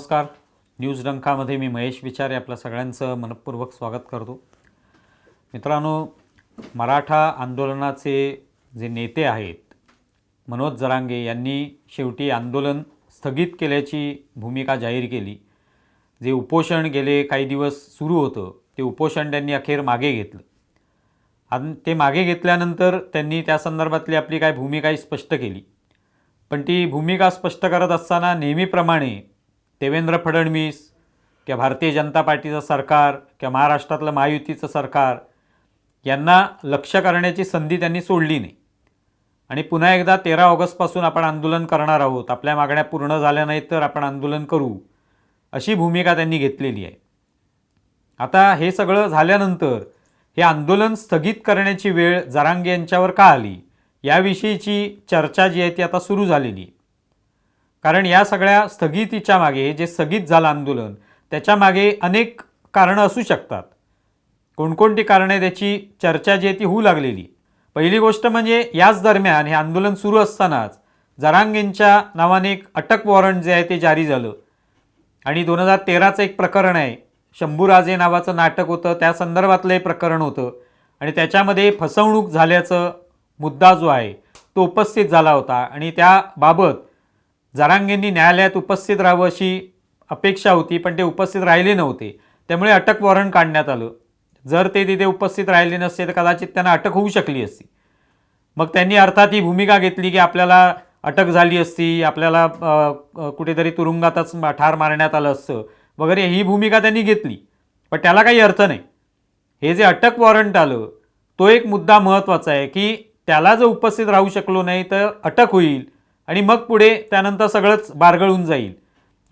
नमस्कार. न्यूज डंकामध्ये मी महेश विचारे आपल्या सगळ्यांचं मनपूर्वक स्वागत करतो. मित्रांनो मराठा आंदोलनाचे जे नेते आहेत मनोज जरांगे यांनी शेवटी आंदोलन स्थगित केल्याची भूमिका जाहीर केली. जे उपोषण गेले काही दिवस सुरू होतं ते उपोषण त्यांनी अखेर मागे घेतलं. आणि ते मागे घेतल्यानंतर त्यांनी त्या संदर्भातली आपली काय भूमिकाही स्पष्ट केली. पण ती भूमिका स्पष्ट करत असताना नेहमीप्रमाणे देवेंद्र फडणवीस किंवा भारतीय जनता पार्टीचं सरकार किंवा महाराष्ट्रातलं महायुतीचं सरकार यांना लक्ष करण्याची संधी त्यांनी सोडली नाही. आणि पुन्हा एकदा तेरा ऑगस्टपासून आपण आंदोलन करणार आहोत. आपल्या मागण्या पूर्ण झाल्या नाहीत तर आपण आंदोलन करू अशी भूमिका त्यांनी घेतलेली आहे. आता हे सगळं झाल्यानंतर हे आंदोलन स्थगित करण्याची वेळ जरांगे यांच्यावर का आली? याविषयीची चर्चा जी आहे ती आता सुरू झालेली आहे. कारण या सगळ्या स्थगितीच्या मागे जे स्थगित झालं आंदोलन त्याच्यामागे अनेक कारणं असू शकतात. कोणकोणती कारणं आहे त्याची चर्चा जी आहे ती होऊ लागलेली. पहिली गोष्ट म्हणजे याच दरम्यान हे आंदोलन सुरू असतानाच जरांगेंच्या नावाने एक अटक वॉरंट जे आहे ते जारी झालं. आणि दोन हजार तेराचं एक प्रकरण आहे. शंभूराजे नावाचं नाटक होतं त्या संदर्भातलं हे प्रकरण होतं. आणि त्याच्यामध्ये फसवणूक झाल्याचं मुद्दा जो आहे तो उपस्थित झाला होता. आणि त्याबाबत जरांगेंनी न्यायालयात उपस्थित राहावं अशी अपेक्षा होती पण ते उपस्थित राहिले नव्हते. त्यामुळे अटक वॉरंट काढण्यात आलं. जर ते तिथे उपस्थित राहिले नसते तर कदाचित त्यांना अटक होऊ शकली असती. मग त्यांनी अर्थात ही भूमिका घेतली की आपल्याला अटक झाली असती आपल्याला कुठेतरी तुरुंगातच ठार मारण्यात आलं असतं वगैरे ही भूमिका त्यांनी घेतली. पण त्याला काही अर्थ नाही. हे जे अटक वॉरंट आलं तो एक मुद्दा महत्त्वाचा आहे की त्याला जर उपस्थित राहू शकलो नाही तर अटक होईल. आणि मग पुढे त्यानंतर सगळंच बारगळून जाईल.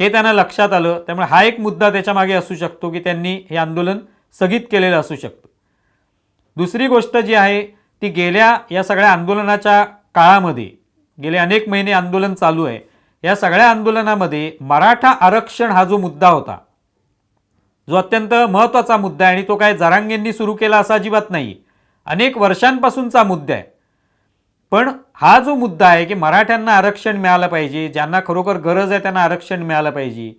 हे त्यांना लक्षात आलं त्यामुळे हा एक मुद्दा त्याच्यामागे असू शकतो की त्यांनी हे आंदोलन स्थगित केलेलं असू शकतं. दुसरी गोष्ट जी आहे ती गेल्या या सगळ्या आंदोलनाच्या काळामध्ये गेले अनेक महिने आंदोलन चालू आहे या सगळ्या आंदोलनामध्ये मराठा आरक्षण हा जो मुद्दा होता जो अत्यंत महत्त्वाचा मुद्दा आहे आणि तो काय जरांगेंनी सुरू केला असा अजिबात नाही. अनेक वर्षांपासूनचा मुद्दा आहे. पण हा जो मुद्दा आहे की मराठ्यांना आरक्षण मिळालं पाहिजे ज्यांना खरोखर गरज आहे त्यांना आरक्षण मिळालं पाहिजे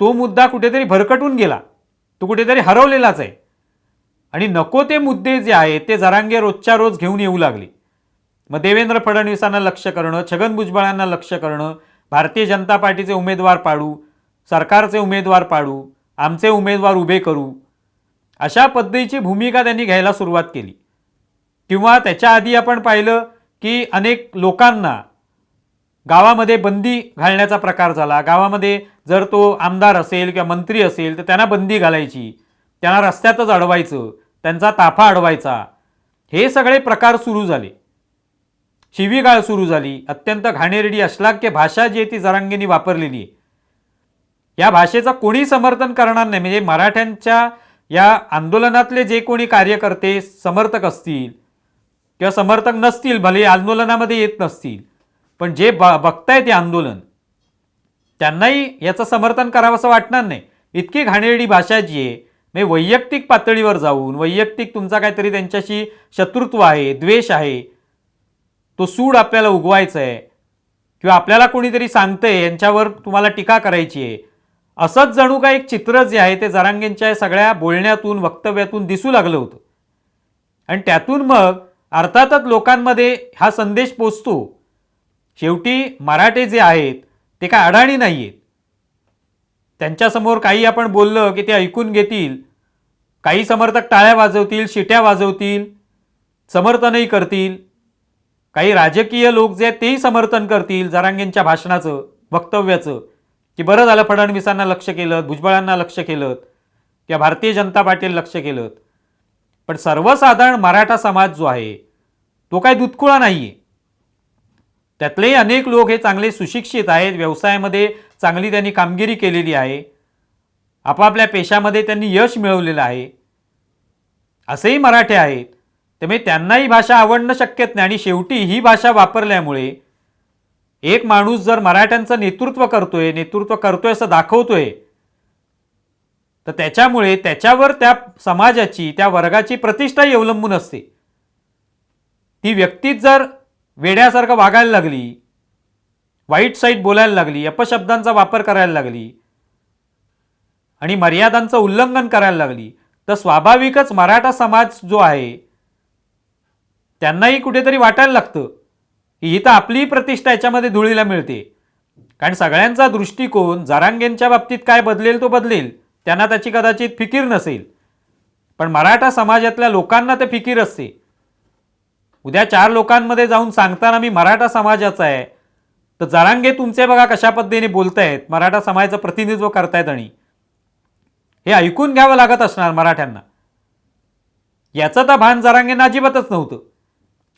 तो मुद्दा कुठेतरी भरकटून गेला. तो कुठेतरी हरवलेलाच आहे. आणि नको ते मुद्दे जे आहेत ते जरांगे रोजच्या रोज घेऊन येऊ लागले. मग देवेंद्र फडणवीसांना लक्ष करणं छगन भुजबळांना लक्ष करणं भारतीय जनता पार्टीचे उमेदवार पाडू सरकारचे उमेदवार पाडू आमचे उमेदवार उभे करू अशा पद्धतीची भूमिका त्यांनी घ्यायला सुरुवात केली. किंवा त्याच्या आधी आपण पाहिलं की अनेक लोकांना गावामध्ये बंदी घालण्याचा प्रकार झाला. गावामध्ये जर तो आमदार असेल किंवा मंत्री असेल तर त्यांना बंदी घालायची. त्यांना रस्त्यातच अडवायचं त्यांचा ताफा अडवायचा. हे सगळे प्रकार सुरू झाले. शिवीगाळ सुरू झाली. अत्यंत घाणेरडी अश्लाघ्य भाषा जी आहे ती जरांगेनी वापरलेली आहे. या भाषेचं कोणी समर्थन करणार नाही. म्हणजे मराठ्यांच्या या आंदोलनातले जे कोणी कार्यकर्ते समर्थक असतील किंवा समर्थक नसतील भले आंदोलनामध्ये येत नसतील पण जे ब बघताय ते आंदोलन त्यांनाही याचं समर्थन करावं असं वाटणार नाही. इतकी घाणेरडी भाषा जी आहे म्हणजे वैयक्तिक पातळीवर जाऊन वैयक्तिक तुमचा काहीतरी त्यांच्याशी शत्रुत्व आहे द्वेष आहे तो सूड आपल्याला उगवायचा आहे किंवा आपल्याला कोणीतरी सांगतंय यांच्यावर तुम्हाला टीका करायची आहे असंच जणू का एक चित्र जे आहे ते जरांगेंच्या सगळ्या बोलण्यातून वक्तव्यातून दिसू लागलं होतं. आणि त्यातून मग अर्थातच लोकांमध्ये हा संदेश पोचतो. शेवटी मराठे जे आहेत ते काय अडाणी नाही आहेत त्यांच्यासमोर काही आपण बोललं की ते ऐकून घेतील. काही समर्थक टाळ्या वाजवतील शिट्या वाजवतील समर्थनही करतील. काही राजकीय लोक जे आहेत तेही समर्थन करतील जरांगेंच्या भाषणाचं वक्तव्याचं. की बरं झालं फडणवीसांना लक्ष केलं भुजबळांना लक्ष केलं किंवा भारतीय जनता पार्टीला लक्ष केलं. पण सर्वसाधारण मराठा समाज जो आहे तो काही दुधकुळा नाही आहे त्यातलेही अनेक लोक हे चांगले सुशिक्षित आहेत व्यवसायामध्ये चांगली त्यांनी कामगिरी केलेली आहे. आपापल्या पेशामध्ये त्यांनी यश मिळवलेलं आहे. असेही मराठे आहेत. त्यामुळे त्यांनाही भाषा आवडणं शक्यत नाही आणि शेवटी ही भाषा वापरल्यामुळे एक माणूस जर मराठ्यांचं नेतृत्व करतोय नेतृत्व करतोय असं दाखवतोय तर त्याच्यामुळे त्याच्यावर त्या समाजाची त्या वर्गाची प्रतिष्ठाही अवलंबून असते. ती व्यक्तीच जर वेड्यासारखं वागायला लागली वाईट साईट बोलायला लागली अपशब्दांचा वापर करायला लागली आणि मर्यादांचं उल्लंघन करायला लागली तर स्वाभाविकच मराठा समाज जो आहे त्यांनाही कुठेतरी वाटायला लागतं की ही तर आपली प्रतिष्ठा याच्यामध्ये धुळीला मिळते. कारण सगळ्यांचा दृष्टिकोन जरांगेंच्या बाबतीत काय बदलेल तो बदलेल. त्यांना त्याची कदाचित फिकीर नसेल. पण मराठा समाजातल्या लोकांना ते फिकीर असते उद्या चार लोकांमध्ये जाऊन सांगताना मी मराठा समाजाचा आहे तर जरांगे तुमचे बघा कशा पद्धतीने बोलतायत मराठा समाजाचं प्रतिनिधित्व करतायत आणि. हे ऐकून घ्यावं लागत असणार मराठ्यांना. याचं तर भान जरांगेंना अजिबातच नव्हतं.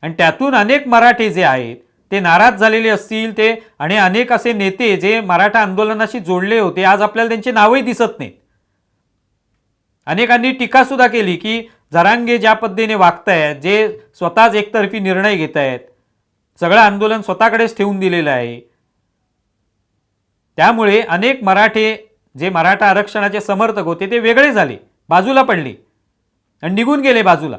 आणि त्यातून अनेक मराठे जे आहेत ते नाराज झालेले असतील ते आणि अनेक असे नेते जे मराठा आंदोलनाशी जोडले होते आज आपल्याला त्यांची नावही दिसत नाहीत. अनेकांनी टीकासुद्धा केली की जरांगे ज्या पद्धतीने वागतायत जे स्वतःच एकतर्फी निर्णय घेत आहेत सगळं आंदोलन स्वतःकडेच ठेवून दिलेलं आहे. त्यामुळे अनेक मराठे जे मराठा आरक्षणाचे समर्थक होते ते वेगळे झाले बाजूला पडले आणि निघून गेले बाजूला.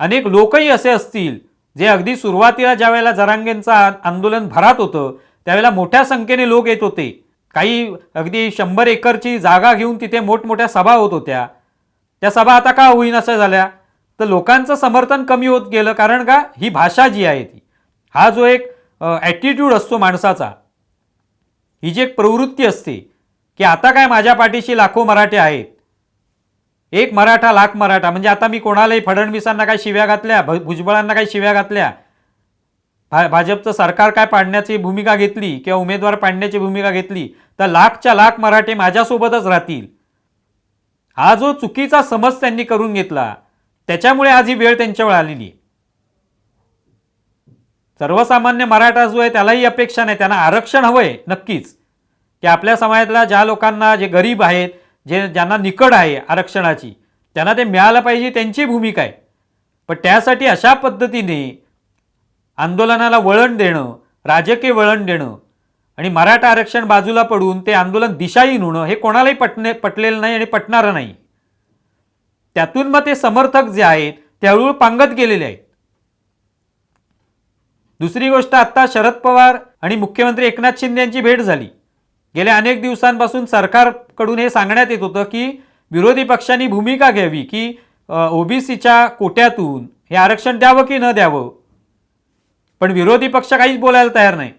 अनेक लोकही असे असतील जे अगदी सुरुवातीला ज्या वेळेला जरांगेंचं आंदोलन भरात होतं त्यावेळेला मोठ्या संख्येने लोक येत होते. काही अगदी शंभर एकरची जागा घेऊन तिथे मोठमोठ्या सभा होत होत्या. त्या सभा आता का होईनाशा झाल्या? तर लोकांचं समर्थन कमी होत गेलं कारण का? ही भाषा जी आहे ती. हा जो एक ॲटिट्यूड असतो माणसाचा ही जी एक प्रवृत्ती असते की आता काय माझ्या पाठीशी लाखो मराठे आहेत. एक मराठा लाख मराठा म्हणजे आता मी कोणालाही फडणवीसांना काय शिव्या घातल्या भ- भुजबळांना काही शिव्या घातल्या भाजपचं सरकार काय पाडण्याची भूमिका घेतली किंवा उमेदवार पाडण्याची भूमिका घेतली तर लाखच्या लाख मराठे माझ्यासोबतच राहतील. हा जो चुकीचा समज त्यांनी करून घेतला त्याच्यामुळे आज ही वेळ त्यांच्यावर आलेली आहे. सर्वसामान्य मराठा जो आहे त्यालाही अपेक्षा नाही त्यांना आरक्षण हवंय नक्कीच. की आपल्या समाजातल्या ज्या लोकांना जे गरीब आहेत जे ज्यांना निकड आहे आरक्षणाची त्यांना ते मिळालं पाहिजे त्यांची भूमिका आहे. पण त्यासाठी अशा पद्धतीने आंदोलनाला वळण देणं राजकीय वळण देणं आणि मराठा आरक्षण बाजूला पडून ते आंदोलन दिशाहीन होणं हे कोणालाही पटणे पटलेलं नाही आणि पटणारं नाही. त्यातून मग ते समर्थक जे आहेत ते हळूहळू पांगत गेलेले आहेत. दुसरी गोष्ट आत्ता शरद पवार आणि मुख्यमंत्री एकनाथ शिंदे यांची भेट झाली. गेल्या अनेक दिवसांपासून सरकारकडून हे सांगण्यात येत होतं की विरोधी पक्षांनी भूमिका घ्यावी की ओबीसीच्या कोट्यातून हे आरक्षण द्यावं की न द्यावं? पण विरोधी पक्ष काहीच बोलायला तयार नाही.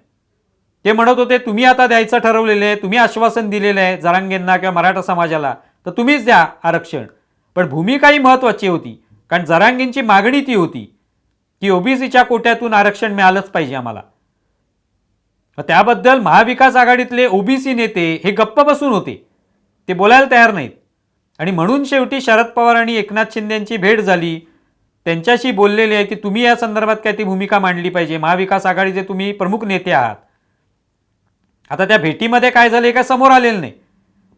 ते म्हणत होते तुम्ही आता द्यायचं ठरवलेलं आहे तुम्ही आश्वासन दिलेलं आहे जरांगेंना किंवा मराठा समाजाला तर तुम्हीच द्या आरक्षण. पण भूमिकाही महत्त्वाची होती कारण जरांगेंची मागणी ती होती की ओबीसीच्या कोट्यातून आरक्षण मिळालंच पाहिजे आम्हाला. त्याबद्दल महाविकास आघाडीतले ओबीसी नेते हे गप्प बसून होते. ते बोलायला तयार नाहीत. आणि म्हणून शेवटी शरद पवार आणि एकनाथ शिंदेंची भेट झाली त्यांच्याशी बोललेले आहे की तुम्ही या संदर्भात काय ती भूमिका मांडली पाहिजे? महाविकास आघाडीचे तुम्ही प्रमुख नेते आहात. आता त्या भेटीमध्ये काय झालं हे काय समोर आलेलं नाही.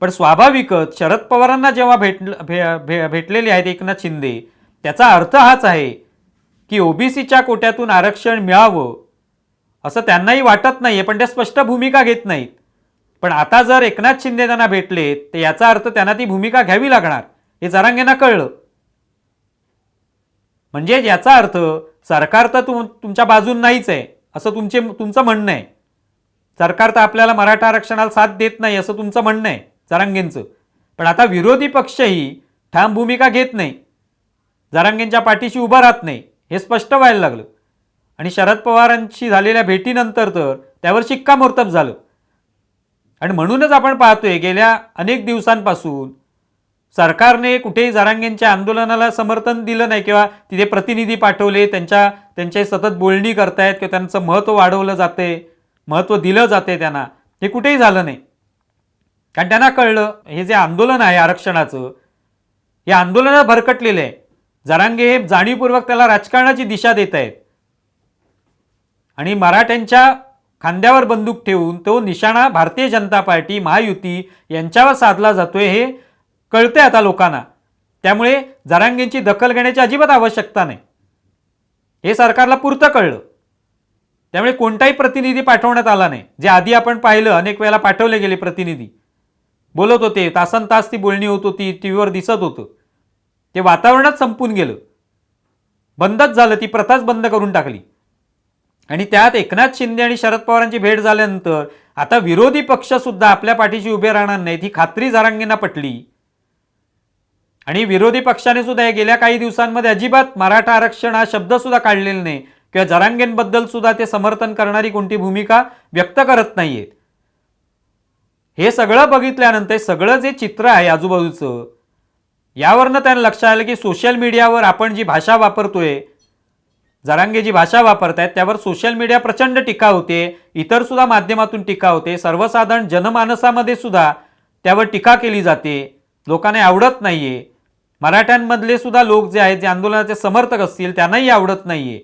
पण स्वाभाविकच शरद पवारांना जेव्हा भेट भे, भे, भेटलेले आहेत एकनाथ शिंदे त्याचा अर्थ हाच आहे की ओबीसीच्या कोट्यातून आरक्षण मिळावं असं त्यांनाही वाटत नाही आहे पण ते स्पष्ट भूमिका घेत नाहीत. पण आता जर एकनाथ शिंदे त्यांना भेटले तर याचा अर्थ त्यांना ती भूमिका घ्यावी लागणार हे जरांगेंना कळलं. म्हणजे याचा अर्थ सरकार तर तुम तुमच्या बाजून नाहीच आहे असं तुमचे तुमचं म्हणणं आहे. सरकार तर आपल्याला मराठा आरक्षणाला साथ देत नाही असं तुमचं म्हणणं आहे जरांगेंचं. पण आता विरोधी पक्षही ठाम भूमिका घेत नाही. जरांगेंच्या पाठीशी उभा राहत नाही हे स्पष्ट व्हायला लागलं. आणि शरद पवारांशी झालेल्या भेटीनंतर तर त्यावर शिक्कामोर्तब झालं. आणि म्हणूनच आपण पाहतोय गेल्या अनेक दिवसांपासून सरकारने कुठेही जरांगेंच्या आंदोलनाला समर्थन दिलं नाही किंवा तिथे प्रतिनिधी पाठवले त्यांच्या त्यांचे सतत बोलणी करतायत किंवा त्यांचं महत्त्व वाढवलं जाते महत्त्व दिलं जाते त्यांना हे कुठेही झालं नाही. कारण त्यांना कळलं हे जे आंदोलन आहे आरक्षणाचं हे आंदोलनात भरकटलेलं आहे. जरांगे हे जाणीवपूर्वक त्याला राजकारणाची दिशा देत आहेत आणि मराठ्यांच्या खांद्यावर बंदूक ठेवून तो निशाणा भारतीय जनता पार्टी महायुती यांच्यावर साधला जातोय हे कळते आता लोकांना. त्यामुळे जरांगेंची दखल घेण्याची अजिबात आवश्यकता नाही. हे सरकारला पुरतं कळलं. त्यामुळे कोणताही प्रतिनिधी पाठवण्यात आला नाही. जे आधी आपण पाहिलं अनेक वेळेला पाठवले गेले प्रतिनिधी. बोलत होते तासन तास ती बोलणी होत होती टी व्हीवर दिसत होतं. ते वातावरणात संपून गेलं. बंदच झालं ती प्रथाच बंद करून टाकली. आणि त्यात एकनाथ शिंदे आणि शरद पवारांची भेट झाल्यानंतर आता विरोधी पक्षसुद्धा आपल्या पाठीशी उभे राहणार नाहीत ही खात्री जरांगेंना पटली. आणि विरोधी पक्षाने सुद्धा गेल्या काही दिवसांमध्ये अजिबात मराठा आरक्षण हा शब्द सुद्धा काढलेला नाही. किंवा जरांगेंबद्दल सुद्धा ते समर्थन करणारी कोणती भूमिका व्यक्त करत नाहीयेत हे सगळं बघितल्यानंतर सगळं जे चित्र आहे आजूबाजूचं यावरनं त्यांना लक्षात आलं की सोशल मीडियावर आपण जी भाषा वापरतोय जरांगे जी भाषा वापरतायत त्यावर सोशल मीडिया प्रचंड टीका होते इतर सुद्धा माध्यमातून टीका होते सर्वसाधारण जनमानसामध्ये सुद्धा त्यावर टीका केली जाते लोकांना आवडत नाहीये. मराठ्यांमधले सुद्धा लोक जे आहेत जे आंदोलनाचे समर्थक असतील त्यांनाही आवडत नाही आहे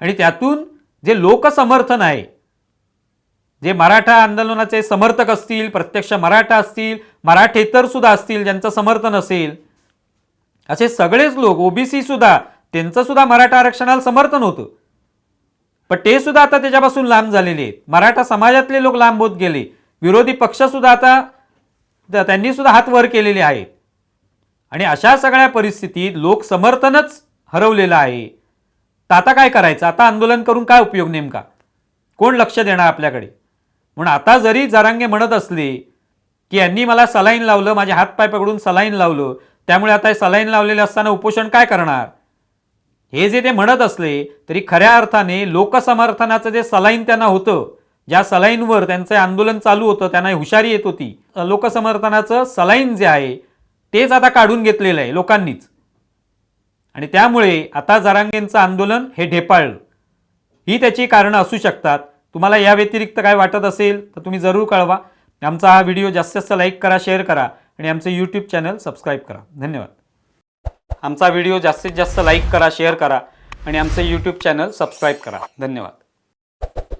आणि त्यातून जे लोकसमर्थन आहे जे मराठा आंदोलनाचे समर्थक असतील प्रत्यक्ष मराठा असतील मराठेतर सुद्धा असतील ज्यांचं समर्थन असेल असे सगळेच लोक ओबीसी सुद्धा त्यांचं सुद्धा मराठा आरक्षणाला समर्थन होतं. पण ते सुद्धा आता त्याच्यापासून लांब झालेले आहेत. मराठा समाजातले लोक लांब होत गेले. विरोधी पक्षसुद्धा आता त- त्यांनी सुद्धा हात वर केलेले आहेत. आणि अशा सगळ्या परिस्थितीत लोक समर्थनच हरवलेलं आहे. तर आता काय करायचं? आता आंदोलन करून काय उपयोग नेमका? कोण लक्ष देणार आपल्याकडे? म्हणून आता जरी जरांगे म्हणत असले की यांनी मला सलाईन लावलं माझे हातपाय पकडून सलाईन लावलं त्यामुळे आता हे सलाईन लावलेले असताना उपोषण काय करणार? हे जे ते म्हणत असले तरी खऱ्या अर्थाने लोकसमर्थनाचं जे सलाईन त्यांना होतं ज्या सलाईनवर त्यांचं आंदोलन चालू होतं त्यांना हुशारी येत होती. लोकसमर्थनाचं सलाईन जे आहे तेच आता काढून घेतलेलं आहे लोकांनीच. आणि त्यामुळे आता जरांगेंचं आंदोलन हे ढेपाळलं. ही त्याची कारणं असू शकतात. तुम्हाला या व्यतिरिक्त काय वाटत असेल तर तुम्ही जरूर कळवा. आमचा हा व्हिडिओ जास्तीत जास्त लाईक करा शेअर करा आणि आमचं यूट्यूब चॅनल सबस्क्राईब करा. धन्यवाद. आमचा व्हिडिओ जास्तीत जास्त लाईक करा शेअर करा आणि आमचं यूट्यूब चॅनल सबस्क्राईब करा. धन्यवाद.